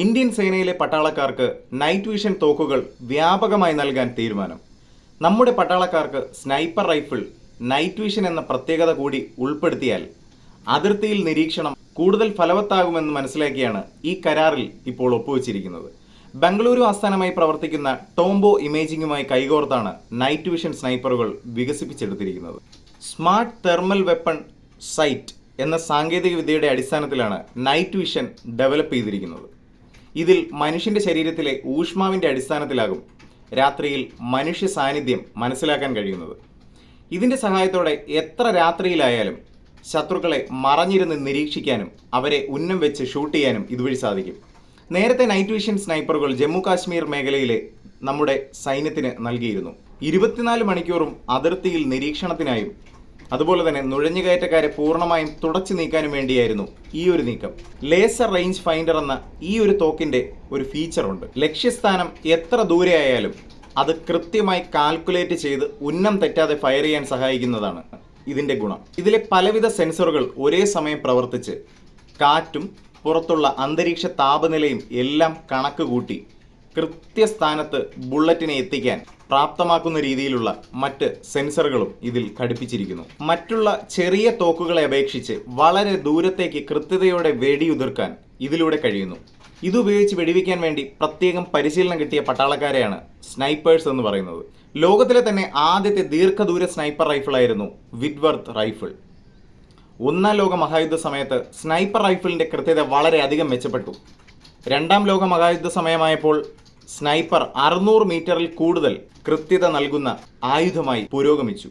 Indian സേനയിലെ പട്ടാളക്കാർക്ക് night vision തോക്കുകൾ വ്യാപകമായി നൽകാൻ തീരുമാനം. നമ്മുടെ പട്ടാളക്കാർക്ക് സ്നൈപ്പർ റൈഫിൾ നൈറ്റ് വിഷൻ എന്ന പ്രത്യേകത കൂടി ഉൾപ്പെടുത്തിയാൽ അതിർത്തിയിൽ നിരീക്ഷണം കൂടുതൽ ഫലവത്താകുമെന്ന് മനസ്സിലാക്കിയാണ് ഈ കരാറിൽ ഇപ്പോൾ ഒപ്പുവെച്ചിരിക്കുന്നത്. ബംഗളൂരു ആസ്ഥാനമായി പ്രവർത്തിക്കുന്ന ടോംബോ ഇമേജിംഗുമായി കൈകോർത്താണ് നൈറ്റ് വിഷൻ സ്നൈപ്പറുകൾ വികസിപ്പിച്ചെടുത്തിരിക്കുന്നത്. സ്മാർട്ട് തെർമൽ വെപ്പൺ സൈറ്റ് എന്ന സാങ്കേതിക വിദ്യയുടെ അടിസ്ഥാനത്തിലാണ് നൈറ്റ് വിഷൻ ഡെവലപ്പ് ചെയ്തിരിക്കുന്നത്. ഇതിൽ മനുഷ്യന്റെ ശരീരത്തിലെ ഊഷ്മാവിന്റെ അടിസ്ഥാനത്തിലാകും രാത്രിയിൽ മനുഷ്യ സാന്നിധ്യം മനസ്സിലാക്കാൻ കഴിയുന്നത്. ഇതിന്റെ സഹായത്തോടെ എത്ര രാത്രിയിലായാലും ശത്രുക്കളെ മറഞ്ഞിരുന്ന് നിരീക്ഷിക്കാനും അവരെ ഉന്നം വെച്ച് ഷൂട്ട് ചെയ്യാനും ഇതുവഴി സാധിക്കും. നേരത്തെ നൈറ്റ് വിഷൻ സ്നൈപ്പറുകൾ ജമ്മു കാശ്മീർ മേഖലയിലെ നമ്മുടെ സൈന്യത്തിന് നൽകിയിരുന്നു. ഇരുപത്തിനാല് മണിക്കൂറും അതിർത്തിയിൽ നിരീക്ഷണത്തിനായും അതുപോലെ തന്നെ നുഴഞ്ഞുകയറ്റക്കാരെ പൂർണമായും തുടച്ചു നീക്കാനും വേണ്ടിയായിരുന്നു ഈ ഒരു നീക്കം. ലേസർ റേഞ്ച് ഫൈൻഡർ എന്ന ഈ ഒരു തോക്കിന്റെ ഒരു ഫീച്ചർ ഉണ്ട് ലക്ഷ്യസ്ഥാനം എത്ര ദൂരെ ആയാലും അത് കൃത്യമായി കാൽക്കുലേറ്റ് ചെയ്ത് ഉന്നം തെറ്റാതെ ഫയർ ചെയ്യാൻ സഹായിക്കുന്നതാണ് ഇതിന്റെ ഗുണം. ഇതിലെ പലവിധ സെൻസറുകൾ ഒരേ സമയം പ്രവർത്തിച്ച് കാറ്റും പുറത്തുള്ള അന്തരീക്ഷ താപനിലയും എല്ലാം കണക്ക് കൂട്ടി കൃത്യസ്ഥാനത്ത് ബുള്ളറ്റിനെ എത്തിക്കാൻ പ്രാപ്തമാക്കുന്ന രീതിയിലുള്ള മറ്റ് സെൻസറുകളും ഇതിൽ ഘടിപ്പിച്ചിരിക്കുന്നു. മറ്റുള്ള ചെറിയ തോക്കുകളെ അപേക്ഷിച്ച് വളരെ ദൂരത്തേക്ക് കൃത്യതയോടെ വെടിയുതിർക്കാൻ ഇതിലൂടെ കഴിയുന്നു. ഇതുപയോഗിച്ച് വെടിവെക്കാൻ വേണ്ടി പ്രത്യേകം പരിശീലനം കിട്ടിയ പട്ടാളക്കാരെയാണ് സ്നൈപ്പേഴ്സ് എന്ന് പറയുന്നത്. ലോകത്തിലെ തന്നെ ആദ്യത്തെ ദീർഘദൂര സ്നൈപ്പർ റൈഫിളായിരുന്നു വിഡ്വർത്ത് റൈഫിൾ. ഒന്നാം ലോക മഹായുദ്ധ സമയത്ത് സ്നൈപ്പർ റൈഫിളിന്റെ കൃത്യത വളരെയധികം മെച്ചപ്പെട്ടു. രണ്ടാം ലോക മഹായുദ്ധ സമയമായപ്പോൾ സ്നൈപ്പർ അറുന്നൂറ് മീറ്ററിൽ കൂടുതൽ കൃത്യത നൽകുന്ന ആയുധമായി പുരോഗമിച്ചു.